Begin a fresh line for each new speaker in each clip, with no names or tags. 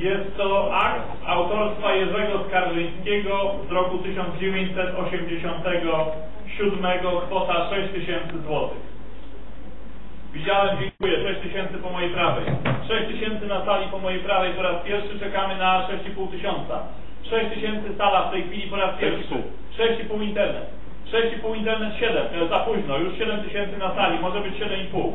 Jest to akt autorstwa Jerzego Skarżyńskiego z roku 1987, kwota 6 tysięcy złotych. Widziałem, dziękuję, 6 tysięcy po mojej prawej. 6 tysięcy na sali po mojej prawej po raz pierwszy, czekamy na 6,5 tysiąca. 6 tysięcy sala w tej chwili po raz pierwszy. 6,5 internet. 6,5 internet 7, to jest za późno, już 7 tysięcy na sali, może być 7,5.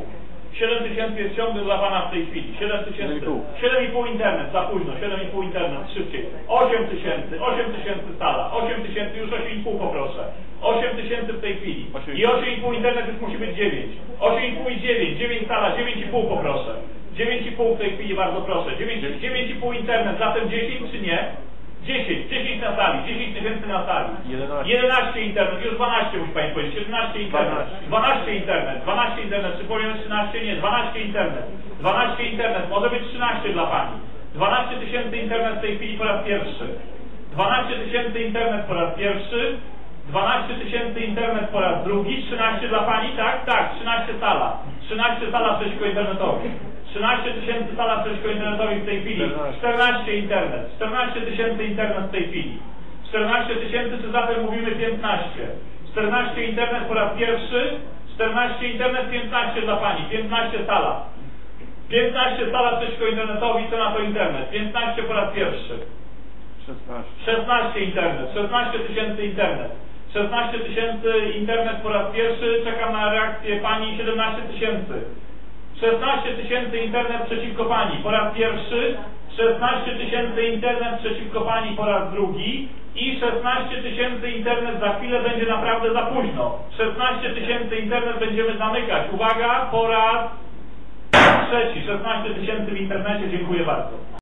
7 tysięcy jest ciągle dla Pana w tej chwili. 7 tysięcy. 7,5 internet, za późno, 7,5 internet, szybciej. 8 tysięcy, 8 tysięcy sala, 8 tysięcy, już 8,5 poproszę. 8 tysięcy w tej chwili. I 8,5 internet już musi być 9. 8,5 i 9, 9 sala, 9,5 poproszę. 9,5 w tej chwili bardzo proszę. 9 9,5 internet, zatem 10 czy nie? 10, 10 na sali, 10 tysięcy na sali.
11.
11 internet, już 12 musi Pani powiedzieć, 11 internet, 12 internet, 12 internet, czy powiem 13? Nie, 12 internet, 12 internet, może być 13 dla Pani. 12 tysięcy internet w tej chwili po raz pierwszy. 12 tysięcy internet po raz pierwszy, 12 tysięcy internet po raz drugi, 13 dla Pani, tak? Tak, 13 sala. 13 sala przeciwko internetowi. 13 tysięcy sala w przeciwko internetowi w tej chwili.
14.
14 internet. 14 tysięcy internet w tej chwili. 14 tysięcy, czy zatem mówimy 15? 14 internet po raz pierwszy, 14 internet, 15 dla Pani, 15 sala. 15 sala przeciwko internetowi, co na to internet? 15 po raz pierwszy.
16.
16 internet, 16 tysięcy internet. 16 tysięcy internet po raz pierwszy, czekam na reakcję Pani 17 tysięcy. 16 tysięcy internet przeciwko Pani po raz pierwszy, 16 tysięcy internet przeciwko Pani po raz drugi i 16 tysięcy internet za chwilę będzie naprawdę za późno. 16 tysięcy internet będziemy zamykać. Uwaga, po raz trzeci, 16 tysięcy w internecie, dziękuję bardzo.